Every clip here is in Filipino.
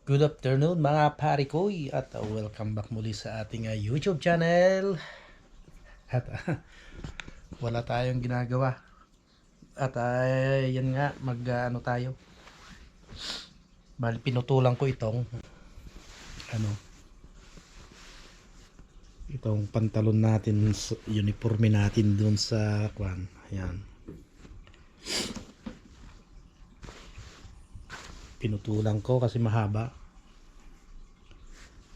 Good afternoon mga pari koy at uh, welcome back muli sa ating uh, YouTube channel. At uh, wala tayong ginagawa. At uh, yan nga mag uh, ano tayo. Bali pinutulan ko itong ano itong pantalon natin uniforme natin dun sa kwan. Ayan. Pinutulan ko kasi mahaba.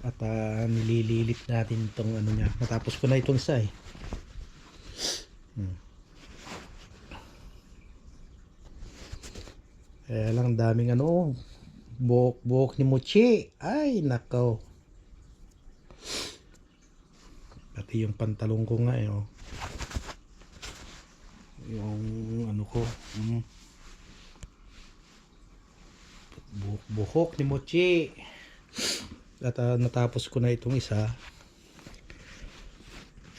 At ah, nilililit natin itong ano niya. Natapos ko na itong isa eh. Hmm. Kaya lang daming ano, buhok-buhok ni Mochi. Ay, nakaw. Pati yung pantalong ko nga eh. Oh. Yung ano ko. Mm. Buhok-buhok ni Mochi. At ah, natapos ko na itong isa.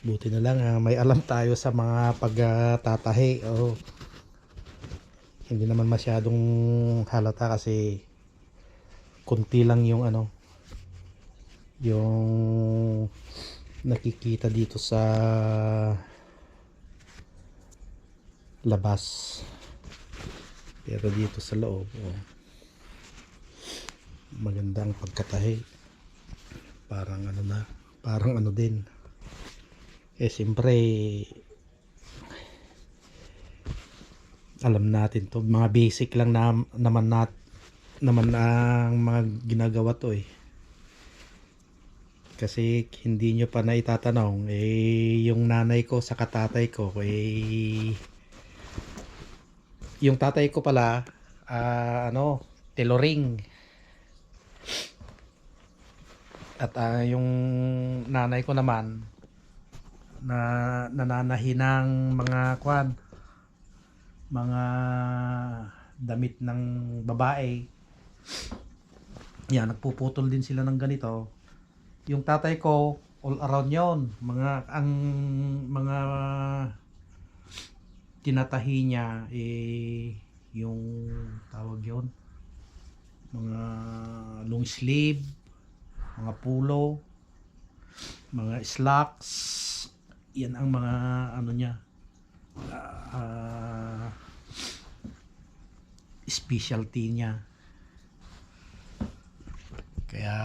Buti na lang ah, may alam tayo sa mga pagtatahi. oh. Hindi naman masyadong halata kasi konti lang yung ano yung nakikita dito sa labas. Pero dito sa loob, oh, maganda ang pagkatahi. Parang ano na, parang ano din. Eh siyempre alam natin to, mga basic lang na, naman nat naman ang mga ginagawa to eh. Kasi hindi nyo pa na itatanong, eh yung nanay ko sa katatay ko, eh yung tatay ko pala, ah, ano, tailoring. At ah, yung nanay ko naman, na nananahi ng mga kwan, mga damit ng babae. Yan, nagpuputol din sila ng ganito. Yung tatay ko, all around yon Mga, ang mga tinatahi niya, eh, yung tawag yon mga long sleeve, mga pulo, mga slacks, yan ang mga ano niya, ah, specialty niya. Kaya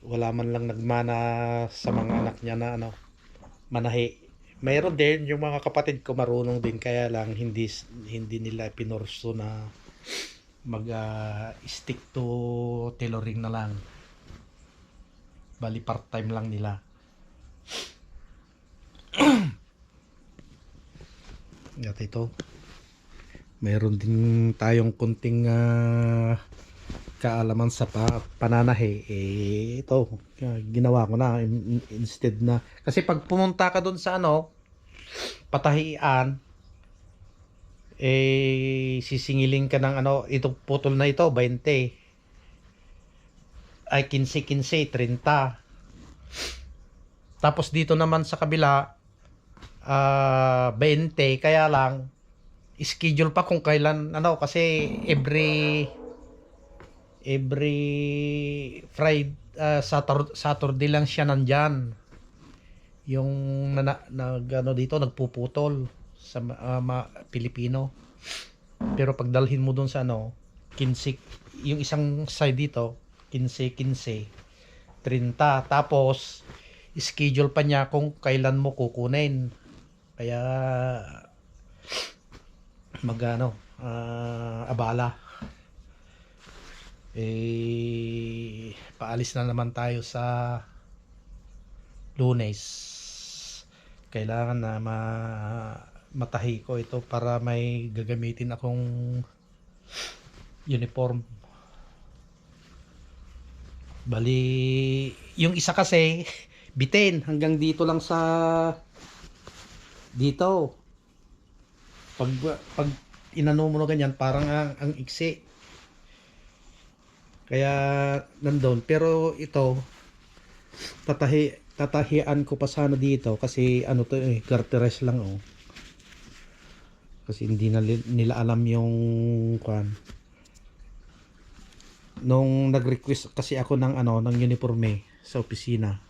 wala man lang nagmana sa mga anak niya na ano manahi. Mayroon din yung mga kapatid ko marunong din kaya lang hindi hindi nila pinorso na mag ah, stick to tailoring na lang. Bali part-time lang nila. At ito, mayroon din tayong kunting ah, kaalaman sa pa, pananahi. Eh, ito, ah, ginawa ko na in- instead na. Kasi pag pumunta ka doon sa ano, patahian, eh, sisingilin ka ng ano, itong putol na ito, 20. Ay, 15-15, 30. Tapos dito naman sa kabila, ah 20 kaya lang schedule pa kung kailan ano kasi every every Friday ah, Saturday, lang siya nandyan. Yung na, nag ano dito nagpuputol sa ah, ma, Pilipino. Pero pagdalhin mo doon sa ano 15 yung isang side dito 15 15 30 tapos schedule pa niya kung kailan mo kukunin. Kaya magano ah, abala eh paalis na naman tayo sa lunes. Kailangan na ma matahi ko ito para may gagamitin akong uniform. Bali yung isa kasi bitin. Hanggang dito lang sa dito. Pag pag inano mo ganyan parang ang, ang iksi kaya nandun pero ito tatahi tatahian ko pa sana dito kasi ano to eh garteres lang oh kasi hindi na nila alam yung kwan nung nag-request kasi ako ng ano ng uniforme sa opisina.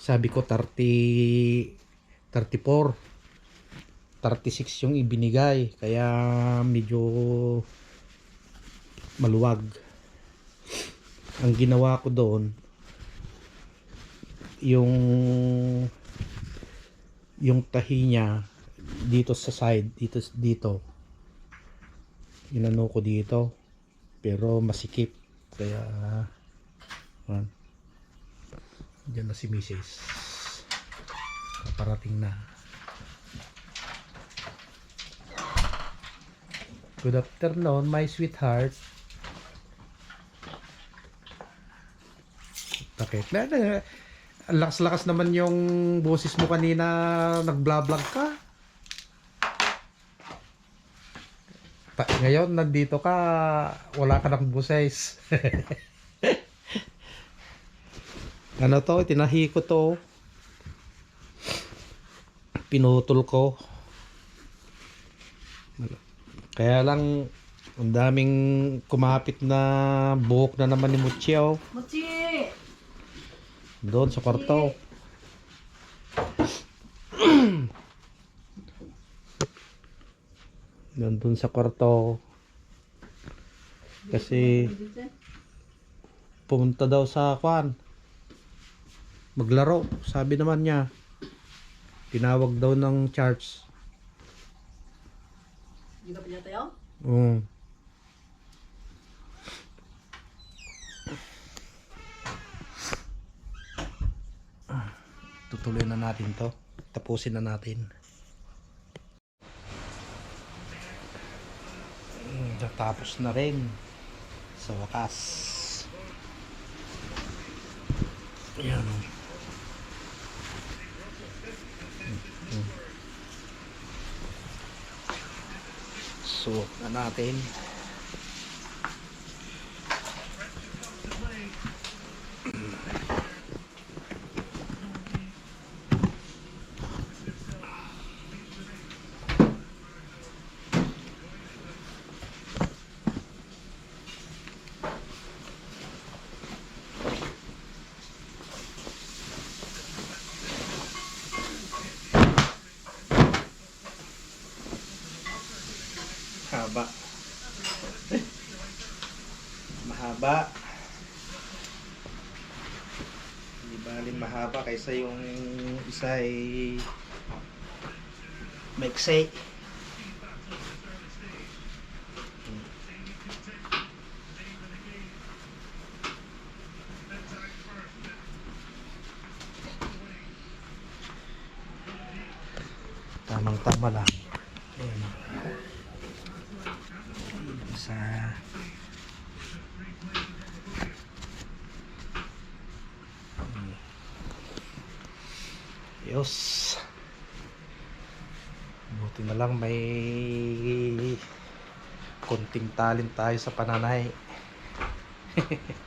Sabi ko 30 34 36 yung ibinigay kaya medyo maluwag. Ang ginawa ko doon yung yung tahi niya dito sa side dito dito inano ko dito pero masikip kaya man Diyan na si Mrs. Parating na. Good afternoon, my sweetheart. Bakit? Ang lakas-lakas naman yung boses mo kanina nag-vlog ka. Pa, ngayon, nandito ka, wala ka ng boses. ano to, tinahi ko to. Pinutol ko. Kaya lang, ang daming kumapit na buhok na naman ni Muchio. Mochi! Doon sa kwarto. Nandun sa kwarto. Kasi pumunta daw sa kwan. Maglaro. Sabi naman niya. Tinawag daw ng charge. Hindi ka pinatayo? Mm. Tutuloy na natin to. Tapusin na natin. Mm, Natapos na rin. Sa wakas. Ayan. Mm. Suot na natin. Mahaba. Hindi baling mahaba kaysa yung isa ay maiksi. Tamang tama lang. Ayan. sa Yos. Buti na lang may konting talent tayo sa pananay.